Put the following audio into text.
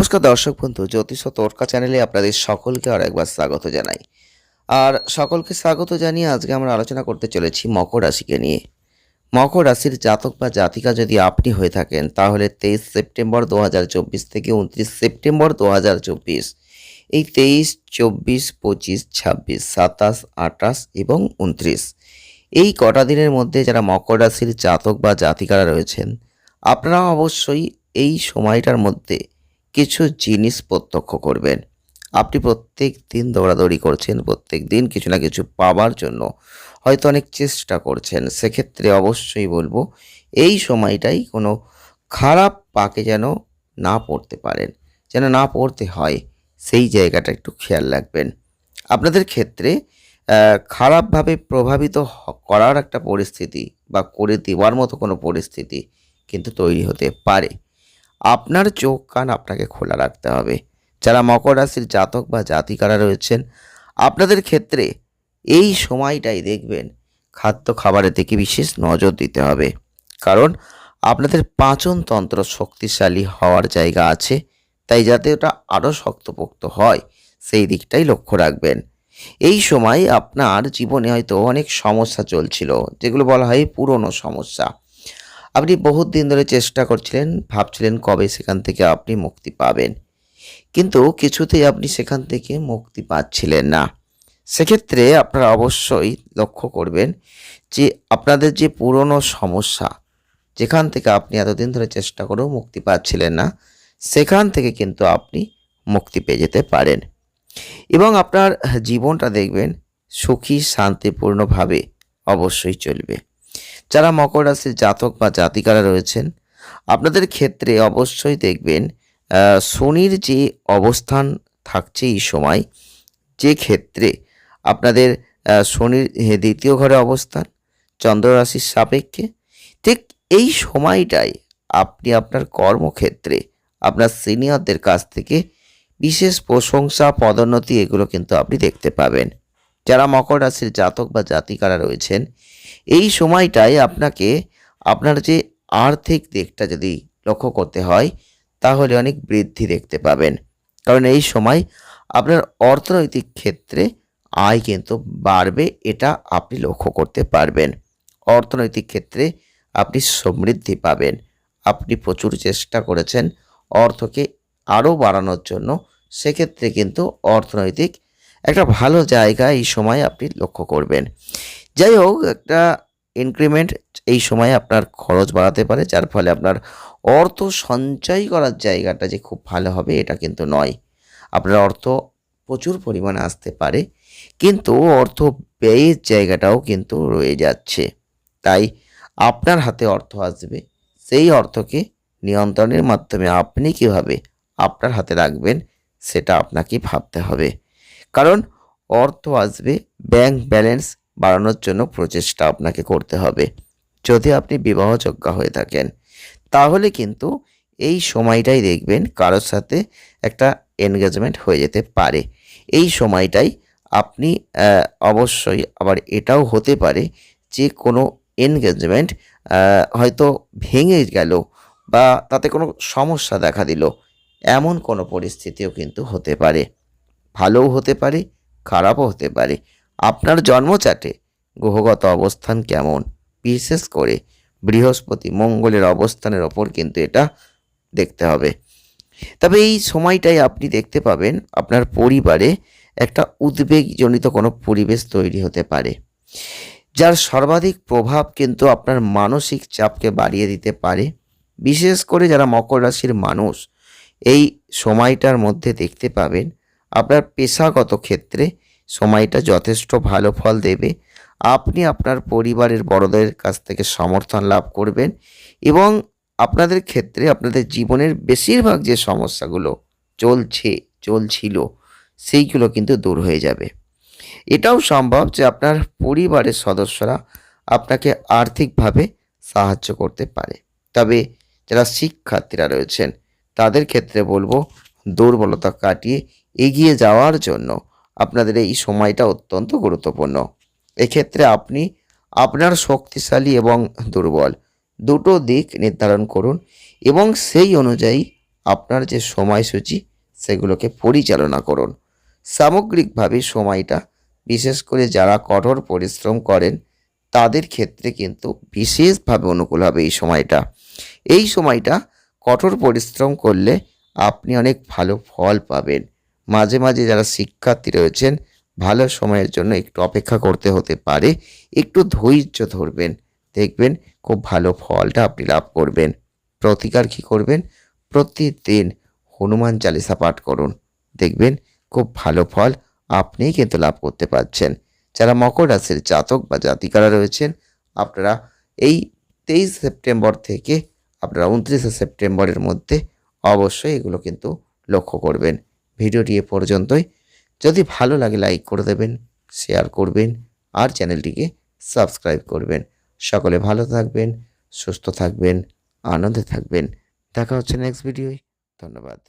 নমস্কার দর্শক বন্ধু, জ্যোতিষ তোরকা চ্যানেলে আপনাদের সকলকে আর একবার স্বাগত জানাই। আর সকলকে স্বাগত জানিয়ে আজকে আমরা আলোচনা করতে চলেছি মকর রাশিকে নিয়ে। মকর রাশির জাতক বা জাতিকা যদি আপনি হয়ে থাকেন, তাহলে তেইশ সেপ্টেম্বর দু হাজার চব্বিশ থেকে উনত্রিশ সেপ্টেম্বর দু হাজার চব্বিশ, এই তেইশ, চব্বিশ, পঁচিশ, ছাব্বিশ, সাতাশ আটাশ এবং উনত্রিশ এই কটা দিনের মধ্যে যারা মকর রাশির জাতক বা জাতিকারা রয়েছেন, আপনারা অবশ্যই এই সময়টার মধ্যে কিছু জিনিস প্রত্যক্ষ করবেন। আপনি প্রত্যেক দিন দৌড়াদৌড়ি করছেন, প্রত্যেক দিন কিছু না কিছু পাওয়ার জন্য হয়তো অনেক চেষ্টা করছেন। সেক্ষেত্রে অবশ্যই বলব, এই সময়টাই কোনো খারাপ পাকে যেন না পড়তে পারেন, যেন না পড়তে হয়, সেই জায়গাটা একটু খেয়াল রাখবেন। আপনাদের ক্ষেত্রে খারাপভাবে প্রভাবিত করার একটা পরিস্থিতি বা করে দেওয়ার মতো কোনো পরিস্থিতি কিন্তু তৈরি হতে পারে। আপনার চোখ কান আপনাকে খোলা রাখতে হবে। যারা মকর রাশির জাতক বা জাতিকারা রয়েছেন, আপনাদের ক্ষেত্রে এই সময়টাই দেখবেন খাদ্য খাবারের দিকে বিশেষ নজর দিতে হবে। কারণ আপনাদের পাচন তন্ত্র শক্তিশালী হওয়ার জায়গা আছে, তাই যাতে ওটা আরও শক্তপোক্ত হয়, সেই দিকটাই লক্ষ্য রাখবেন। এই সময় আপনার জীবনে হয়তো অনেক সমস্যা চলছিল, যেগুলো বলা হয় পুরনো সমস্যা। আপনি বহুত দিন ধরে চেষ্টা করছিলেন, ভাবছিলেন কবে সেখান থেকে আপনি মুক্তি পাবেন। কিন্তু কিছুতেই আপনি সেখান থেকে মুক্তি পাচ্ছিলেন না। সেক্ষেত্রে আপনারা অবশ্যই লক্ষ্য করবেন যে আপনাদের যে পুরনো সমস্যা, যেখান থেকে আপনি এতদিন ধরে চেষ্টা করেও মুক্তি পাচ্ছিলেন না, সেখান থেকে কিন্তু আপনি মুক্তি পেয়ে যেতে পারেন। এবং আপনার জীবনটা দেখবেন সুখী, শান্তিপূর্ণভাবে অবশ্যই চলবে। যারা মকর রাশির জাতক বা জাতিকারা রয়েছেন, আপনাদের ক্ষেত্রে অবশ্যই দেখবেন শনির যে অবস্থান থাকছে এই সময়, যে ক্ষেত্রে আপনাদের শনির দ্বিতীয় ঘরে অবস্থান, চন্দ্র রাশির সাপেক্ষে, ঠিক এই সময়টায় আপনি আপনার কর্মক্ষেত্রে, আপনার সিনিয়রদের কাছ থেকে বিশেষ প্রশংসা, পদোন্নতি এগুলো কিন্তু আপনি দেখতে পাবেন। যারা মকর রাশির জাতক বা জাতিকারা রয়েছেন, এই সময়টায় আপনাকে আপনার যে আর্থিক দিকটা যদি লক্ষ্য করতে হয়, তাহলে অনেক বৃদ্ধি দেখতে পাবেন। কারণ এই সময় আপনার অর্থনৈতিক ক্ষেত্রে আয় কিন্তু বাড়বে, এটা আপনি লক্ষ্য করতে পারবেন। অর্থনৈতিক ক্ষেত্রে আপনি সমৃদ্ধি পাবেন। আপনি প্রচুর চেষ্টা করেছেন অর্থকে আরও বাড়ানোর জন্য, সেক্ষেত্রে কিন্তু অর্থনৈতিক একটা ভালো জায়গা এই সময় আপনি লক্ষ্য করবেন। যাই হোক, একটা ইনক্রিমেন্ট এই সময় আপনার খরচ বাড়াতে পারে, যার ফলে আপনার অর্থ সঞ্চয় করার জায়গাটা যে খুব ভালো হবে এটা কিন্তু নয়। আপনার অর্থ প্রচুর পরিমাণে আসতে পারে, কিন্তু অর্থ ব্যয়ের জায়গাটাও কিন্তু রয়ে যাচ্ছে। তাই আপনার হাতে অর্থ আসবে, সেই অর্থকে নিয়ন্ত্রণের মাধ্যমে আপনি কীভাবে আপনার হাতে রাখবেন সেটা আপনাকে ভাবতে হবে। কারণ অর্থ আসবে ব্যাংক ব্যালেন্স বাড়ানোর জন্য প্রচেষ্টা আপনাকে করতে হবে। যদি আপনি বিবাহযোগ্য হয়ে থাকেন, তাহলে কিন্তু এই সময়টাই দেখবেন কারোর সাথে একটা এনগেজমেন্ট হয়ে যেতে পারে। এই সময়টাই আপনি অবশ্যই আবার এটাও হতে পারে যে কোনো এনগেজমেন্ট হয়তো ভেঙে গেল বা তাতে কোনো সমস্যা দেখা দিল, এমন কোনো পরিস্থিতিও কিন্তু হতে পারে। ভালোও হতে পারে, খারাপও হতে পারে। আপনার জন্মচাটে গ্রহগত অবস্থান কেমন? বিশেষ করে বৃহস্পতি মঙ্গলের অবস্থানের ওপর কিন্তু এটা দেখতে হবে। তবে এই সময়টাই আপনি দেখতে পাবেন আপনার পরিবারে একটা উদ্বেগজনিত কোনো পরিবেশ তৈরি হতে পারে, যার সর্বাধিক প্রভাব কিন্তু আপনার মানসিক চাপকে বাড়িয়ে দিতে পারে। বিশেষ করে যারা মকর রাশির মানুষ, এই সময়টার মধ্যে দেখতে পাবেন আপনার পেশাগত ক্ষেত্রে সময়টা যথেষ্ট ভালো ফল দেবে। আপনি আপনার পরিবারের বড়দের কাছ থেকে সমর্থন লাভ করবেন এবং আপনাদের ক্ষেত্রে আপনাদের জীবনের বেশিরভাগ যে সমস্যাগুলো চলছে, চলছিল, সেইগুলো কিন্তু দূর হয়ে যাবে। এটাও সম্ভব যে আপনার পরিবারের সদস্যরা আপনাকে আর্থিকভাবে সাহায্য করতে পারে। তবে যারা শিক্ষার্থীরা রয়েছেন, তাদের ক্ষেত্রে বলব, দুর্বলতা কাটিয়ে এগিয়ে যাওয়ার জন্য আপনাদের এই সময়টা অত্যন্ত গুরুত্বপূর্ণ। এক্ষেত্রে আপনি আপনার শক্তিশালী এবং দুর্বল দুটো দিক নির্ধারণ করুন এবং সেই অনুযায়ী আপনার যে সময়সূচি সেগুলোকে পরিচালনা করুন। সামগ্রিকভাবে সময়টা বিশেষ করে যারা কঠোর পরিশ্রম করেন তাদের ক্ষেত্রে কিন্তু বিশেষভাবে অনুকূল হবে এই সময়টা। এই সময়টা কঠোর পরিশ্রম করলে আপনি অনেক ভালো ফল পাবেন। মাঝে মাঝে যারা শিক্ষার্থী রয়েছেন, ভালো সময়ের জন্য একটু অপেক্ষা করতে হতে পারে। একটু ধৈর্য ধরবেন। দেখবেন খুব ভালো ফলটা আপনি লাভ করবেন। প্রতিকার কী করবেন? প্রতিদিন হনুমান চালিসা পাঠ করুন। দেখবেন খুব ভালো ফল আপনিই কিন্তু লাভ করতে পারছেন। যারা মকর রাশির জাতক বা জাতিকারা রয়েছেন, আপনারা এই তেইশ সেপ্টেম্বর থেকে আপনারা উনত্রিশে সেপ্টেম্বরের মধ্যে অবশ্যই এগুলো কিন্তু লক্ষ্য করবেন। ভিডিওটি এ পর্যন্তই। যদি ভালো লাগে লাইক করে দেবেন, শেয়ার করবেন আর চ্যানেলটিকে সাবস্ক্রাইব করবেন। সকলে ভালো থাকবেন, সুস্থ থাকবেন, আনন্দে থাকবেন। দেখা হচ্ছে নেক্সট ভিডিওয় ধন্যবাদ।